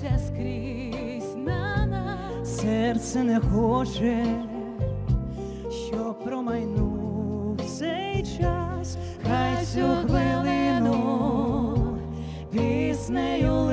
дивиться скрізь на нас. Серце не хоче, щоб промайнув цей час, хай цю хвилину піснею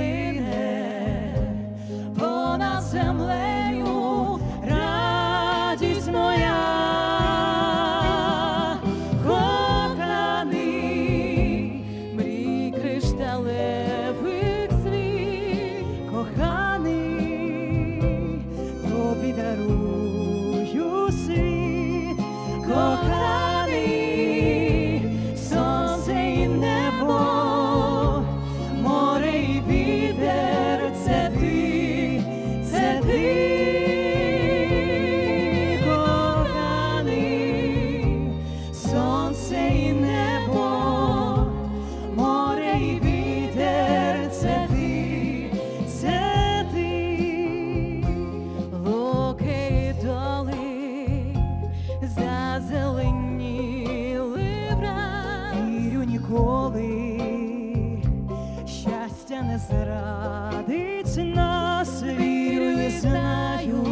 щастя не зрадить нас, вірю і знаю,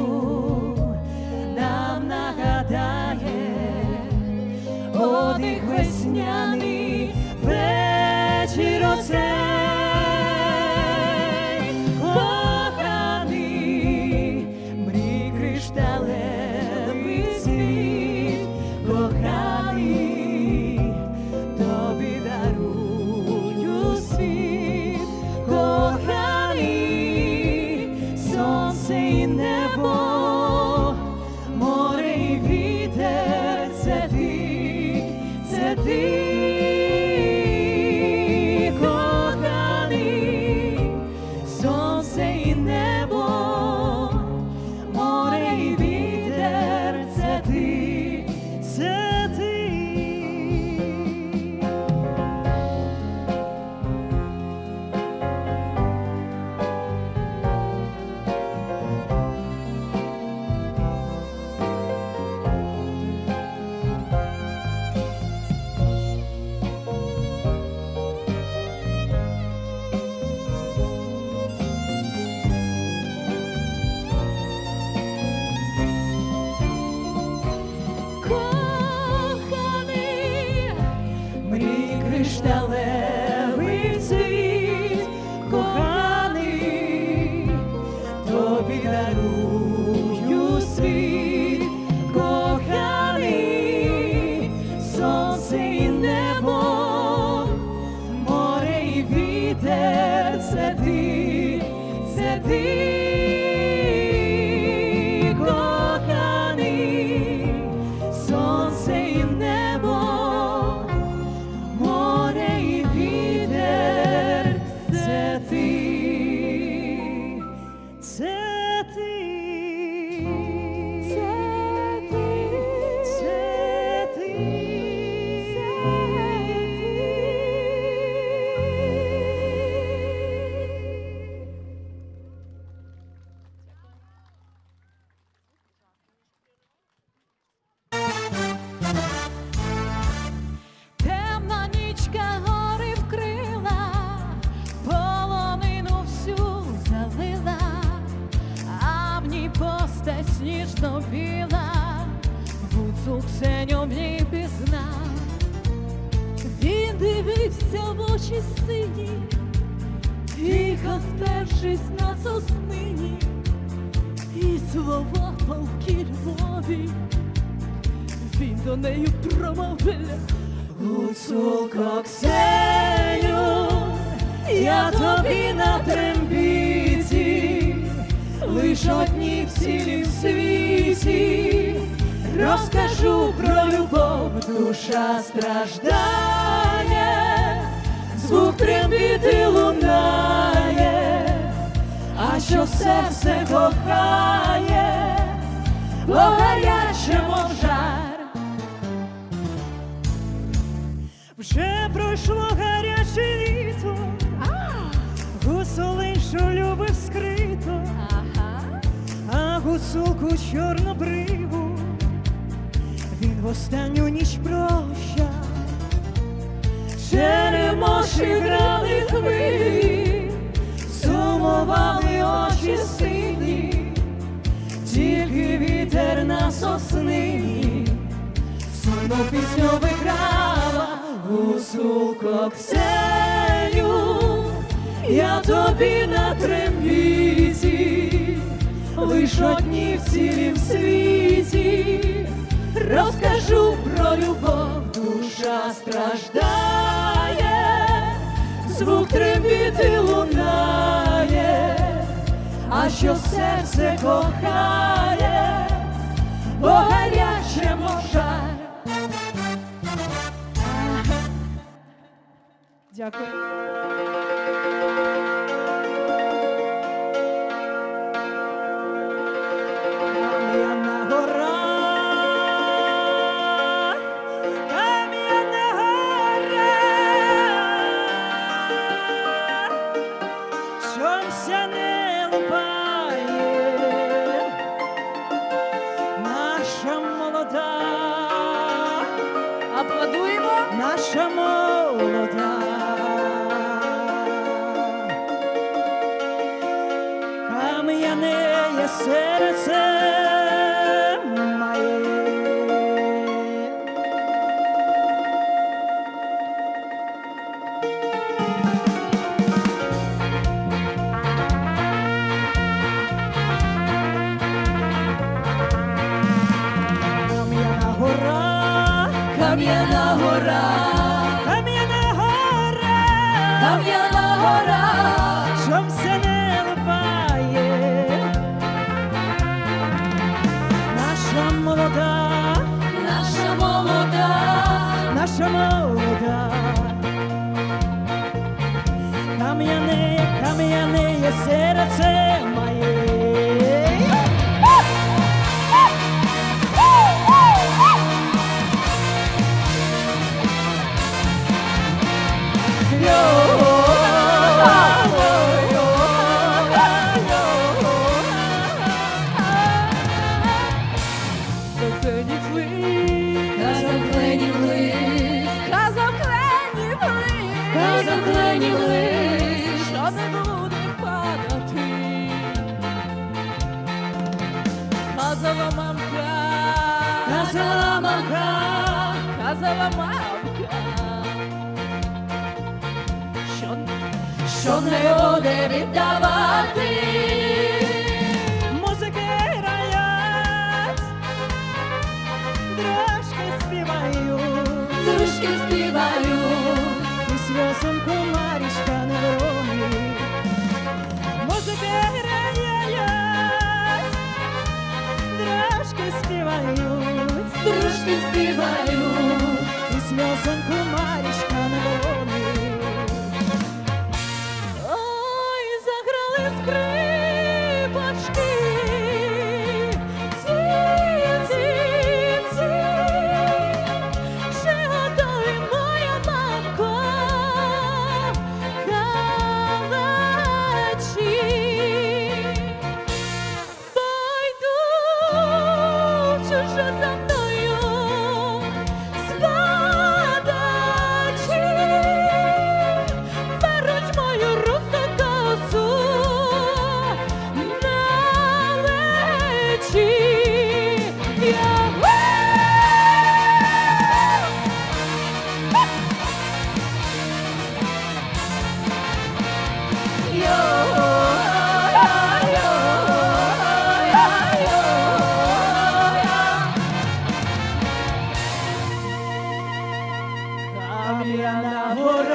нам нагадає одних весняний сніжно біла, гуцул Ксеню в ній. Він дивився в очі сині, їхав спершись на соснині, і слова палки Львові, він до неї промовляв. Гуцулко Ксеню, я тобі на трембіті, лиш одні в цілім світі, розкажу про любов, душа страждає, звук трембіти лунає, а що серце кохає, бо гаряче, мов жар. Вже пройшло гаряче літо, гусолин, що любив а гуцулку чорнобриву, він в останню ніч прощав, Черемоші грали хвилі, сумували очі сині, тільки вітер на соснині, сумну пісню виграла гуцулко Ксеню, я тобі на трембі лиш одні в цілім світі, розкажу про любов, душа страждає, звук трембіти лунає, а що серце кохає, бо гаряче мошар. Дякую. Молода, Аплодуємо. наша молода. Кам'яне серце Кам'яна гора, кам'яна гора, кам'яна гора, чомся не казала мамка, що, що не буде віддавати. Музики грають, дрожки співають, Дружки співають, і сльозинку Марічка не ронить. Музики грають, дрожки співають, дружки співають. І сльозинку Cambian la borra